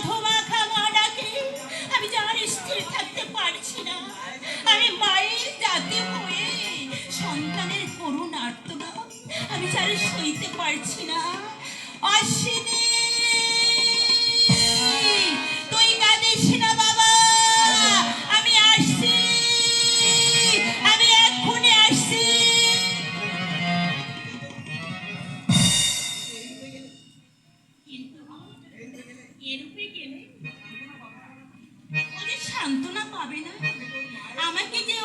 আশ্বিনের মধুমাখা মা ডাকে আমি স্থির থাকতে পারছি না মায়ের আমি সইতে পারছি না। অশ্বিনী এরূপে গেলে ওদের সান্ত্বনা পাবে না? আমাকে যে